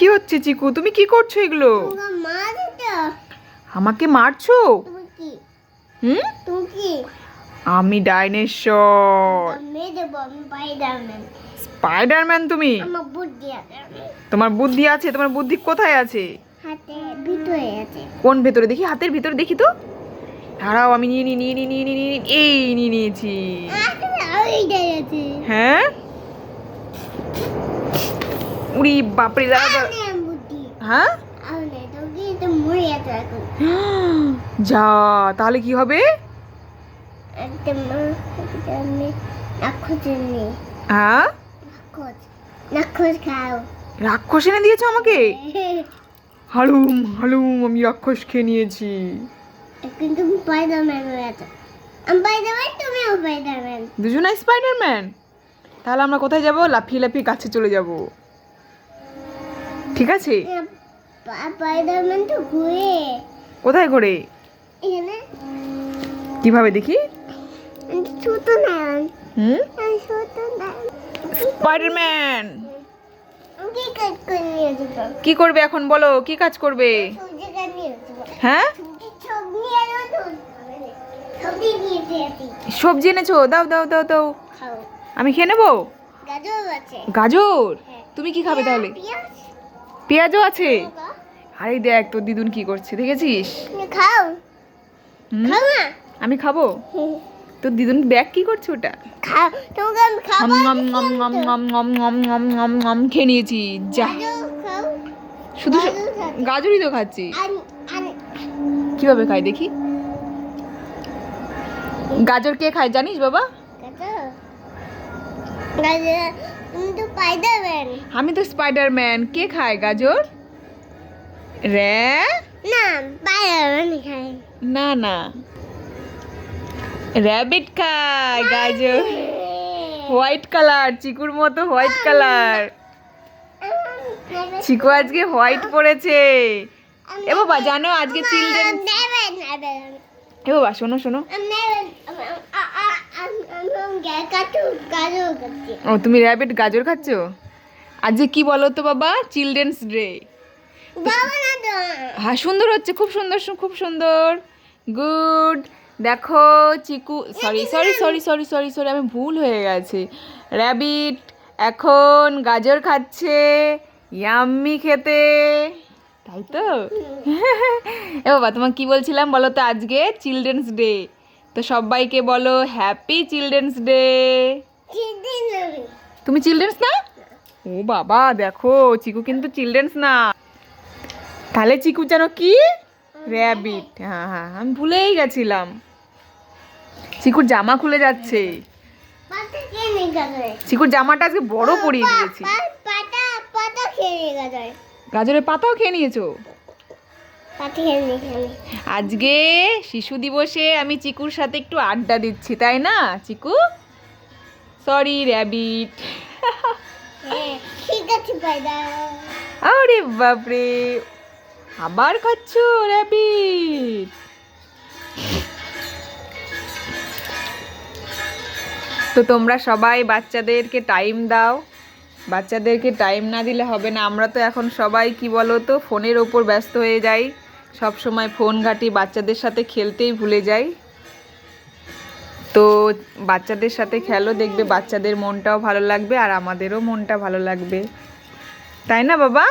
কি হচ্ছে চিকু? তুমি কি করছ এগুলো? আমাকে মারছো? হুম? তুমি কি? আমি ডাইনোসর। স্পাইডারম্যান। স্পাইডারম্যান তুমি? আমার বুদ্ধি আছে। তোমার বুদ্ধি আছে? তোমার বুদ্ধি কোথায় আছে? হাতে ভিতরে আছে। কোন ভেতরে? দেখি হাতের ভিতরে দেখি তো। দাঁড়াও আমি নিয়ে নিয়ে নিই নিয়ে নিই নিয়ে এই নিয়ে নিয়েছি। হ্যাঁ? উড়ি বাপরে বুদ্ধি হ্যাঁ? যা তাহলে কি হবে? হ্যাঁ? রাক্ষস এনে দিয়েছ আমাকে? হালুম হালুম আমি রাক্ষস খেয়ে নিয়েছি। কিন্তু স্পাইডারম্যান হয়ে আছে। আমি স্পাইডারম্যান তুমিও স্পাইডারম্যান দুজনাই স্পাইডারম্যান তাহলে আমরা কোথায় যাব? লাফিয়ে লাফিয়ে কাছে চলে যাব। ঠিক আছে? স্পাইডারম্যান তো ঘুরে। কোথায় ঘুরে? এখানে। কীভাবে দেখি? ছোট না হুম? ছোট না স্পাইডারম্যান! কি করবে এখন বলো? কি কাজ করবে? হ্যাঁ? সবজি এনেছো? দাও দাও দাও দাও। আমি খেয়ে নেব? গাজর? তুমি কি খাবে তাহলে? পেঁয়াজও আছে? আরে দেখ তোর দিদুন কি করছে দেখেছিস? খাও। না? আমি খাব? তোর দিদুন ব্যাগ কি করছে ওটা। খেয়ে নিয়েছি। যা। শুধু গাজরই তো খাচ্ছি। কীভাবে খাই দেখি? গাজর কে খায় জানিস বাবা? আমি তো স্পাইডারম্যান কে খায় গাজর? রে? না না না। র্যাবিট খায় গাজর। হোয়াইট কালার চিকুর মতো হোয়াইট কালার চিকু আজকে হোয়াইট পরেছে। এ বাবা জানো আজকে চিলড্রেন এ বাবা শোনো শোনো নেবেন গাজর গাজর খাচ্ছি ও তুমি র্যাবিট গাজর খাচ্ছ? আজকে কি বলো তো বাবা চিলড্রেন্স ডে হ্যাঁ সুন্দর হচ্ছে খুব সুন্দর খুব সুন্দর। গুড দেখো Chiku sorry sorry sorry sorry sorry sorry আমি ভুল হয়ে গেছে। র্যাবিট এখন গাজর খাচ্ছে। ইয়াম্মি খেতে। তাই তো? এ বাবা তোমাকে কি বলছিলাম বলো তো আজকে? চিলড্রেন্স ডে তো সবাইকে বলো হ্যাপি চিলড্রেন্স ডে তুমি চিলড্রেন্স না? ও বাবা দেখো চিকু কিন্তু চিলড্রেন্স না। তাহলে চিকু যেন কি? র্যাবিট হ্যাঁ হ্যাঁ আমি ভুলেই গেছিলাম। চিকুর জামা খুলে যাচ্ছে। চিকুর জামাটা আজকে বড় পরিয়ে দিয়েছি। গাজরের পাতাও খেয়ে নিয়েছো? আজকে শিশু দিবসে আমি চিকুর সাথে একটু আড্ডা দিচ্ছি তাই না? চিকু? সরি র্যাবিট ঠিক আছে আরে বাপরে আবার খাচ্ছ র্যাবিট তো তোমরা সবাই বাচ্চাদেরকে টাইম দাও। বাচ্চাদেরকে টাইম না দিলে হবে না। আমরা তো এখন সবাই কি বলো তো ফোনের ওপর ব্যস্ত হয়ে যাই। সব সময় ফোন ঘাটি বাচ্চাদের সাথে খেলতেই ভুলে যাই। তো বাচ্চাদের সাথে খেলো, দেখবে বাচ্চাদের মনটাও ভালো লাগবে আর আমাদেরও মনটা ভালো লাগবে। তাই না বাবা?